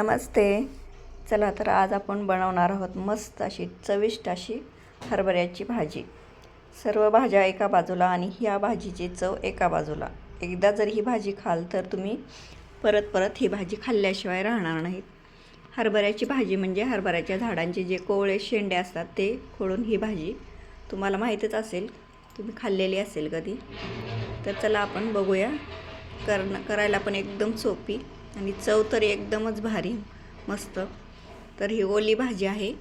नमस्ते. चला तर आज आपण बनवणार आहोत मस्त अशी चविष्ट अशी हरभऱ्याची भाजी. सर्व भाज्या एका बाजूला आणि ह्या भाजीची चव एका बाजूला. एकदा जर ही भाजी खाल तर तुम्ही परत परत ही भाजी खाल्ल्याशिवाय राहणार नाहीत. हरभऱ्याची भाजी म्हणजे हरभऱ्याच्या झाडांचे जे कोवळे शेंडे असतात ते खोडून ही भाजी तुम्हाला माहीतच असेल तुम्ही खाल्लेली असेल कधी. तर चला आपण बघूया. करणं करायला पण एकदम सोपी. आणि चव तर एकदमच भारी मस्त. तर ही ओली भाजी आहे.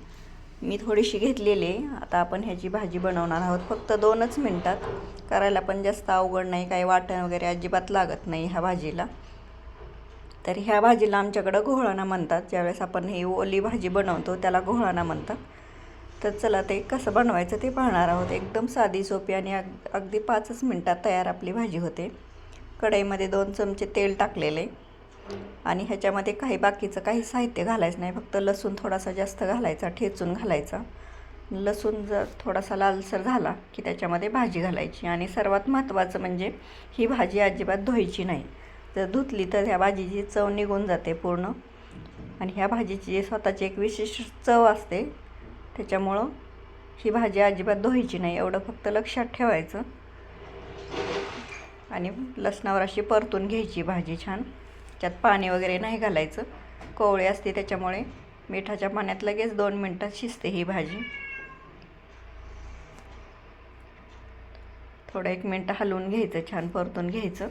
मी थोडीशी घेतलेली आहे. आता आपण ह्याची भाजी बनवणार आहोत. फक्त दोनच मिनटात. करायला पण जास्त अवघड नाही. काही वाटण वगैरे अजिबात लागत नाही ह्या भाजीला. तर ह्या भाजीला आमच्याकडं घोळणा म्हणतात. ज्यावेळेस आपण ही ओली भाजी बनवतो त्याला घोळाणा म्हणतात. तर चला ते कसं बनवायचं ते पाहणार आहोत. एकदम साधी सोपी आणि अग अगदी पाचच मिनटात तयार आपली भाजी होते. कढईमध्ये दोन चमचे तेल टाकलेले. आणि ह्याच्यामध्ये काही बाकीचं काही साहित्य घालायचं नाही. फक्त लसूण थोडासा जास्त घालायचा ठेचून घालायचा. लसूण जर थोडासा लालसर झाला की त्याच्यामध्ये भाजी घालायची. आणि सर्वात महत्त्वाचं म्हणजे ही भाजी अजिबात धुवायची नाही. जर धुतली तर ह्या भाजीची चव निघून जाते पूर्ण. आणि ह्या भाजीची जी स्वतःची एक विशिष्ट चव असते त्याच्यामुळं ही भाजी अजिबात धुवायची नाही. एवढं फक्त लक्षात ठेवायचं. आणि लसणावर अशी परतून घ्यायची भाजी छान. त्यात पाणी वगैरे नाही घालायचं. कोवळी असते त्याच्यामुळे मिठाच्या पाण्यात लगेच दोन मिनटात शिजते ही भाजी. थोडं एक मिनटं हलवून घ्यायचं छान परतून घ्यायचं.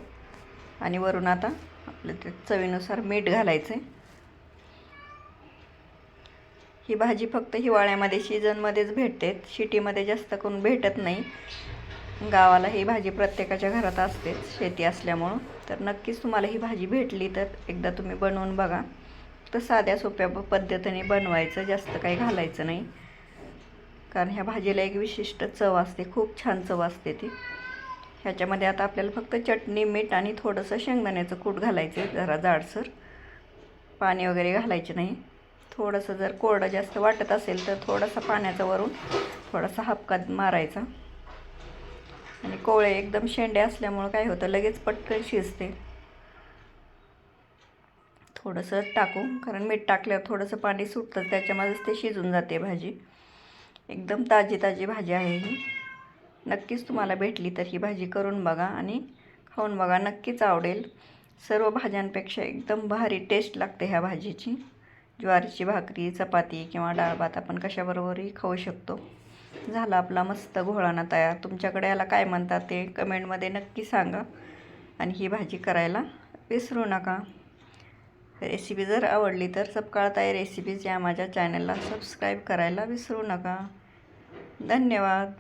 आणि वरून आता आपलं ते चवीनुसार मीठ घालायचं आहे ही भाजी फक्त हिवाळ्यामध्ये सीझनमध्येच भेटते. शिटीमध्ये जास्त करून भेटत नाही. गावाला ही भाजी प्रत्येकाच्या घरात असतेच शेती असल्यामुळं. तर नक्कीच तुम्हाला ही भाजी भेटली तर एकदा तुम्ही बनवून बघा. तर साध्या सोप्या प- पद्धतीने बनवायचं जास्त काही घालायचं नाही. कारण ह्या भाजीला एक विशिष्ट चव असते खूप छान चव असते ती. ह्याच्यामध्ये आता आपल्याला फक्त चटणी मीठ आणि थोडंसं शेंगदाण्याचं कूट घालायचं आहे जरा जाडसर. पाणी वगैरे घालायचे नाही. थोडंसं जर कोरडं जास्त वाटत असेल तर थोडासा पाण्याचा वरून थोडासा हपका मारायचा. आणि कोवळे एकदम शेंडे असल्यामुळं काय होतं लगेच पटकन शिजते. थोडंसं टाकू कारण मीठ टाकल्यावर थोडंसं पाणी सुटतं त्याच्यामध्येच ते शिजून जाते भाजी. एकदम ताजी ताजी भाजी आहे ही. नक्कीच तुम्हाला भेटली तर ही भाजी करून बघा आणि खाऊन बघा नक्कीच आवडेल. सर्व भाज्यांपेक्षा एकदम भारी टेस्ट लागते ह्या भाजीची. ज्वारीची भाकरी चपाती किंवा डाळ भात आपण कशाबरोबरही खाऊ शकतो. झाला आपला मस्त घोळाणा तयार. तुमच्याकडे याला काय म्हणतात ते कमेंटमध्ये नक्की सांगा. आणि ही भाजी करायला विसरू नका. रेसिपी जर आवडली तर सपकाळताई रेसिपीज या माझ्या चॅनलला सबस्क्राईब करायला विसरू नका. धन्यवाद.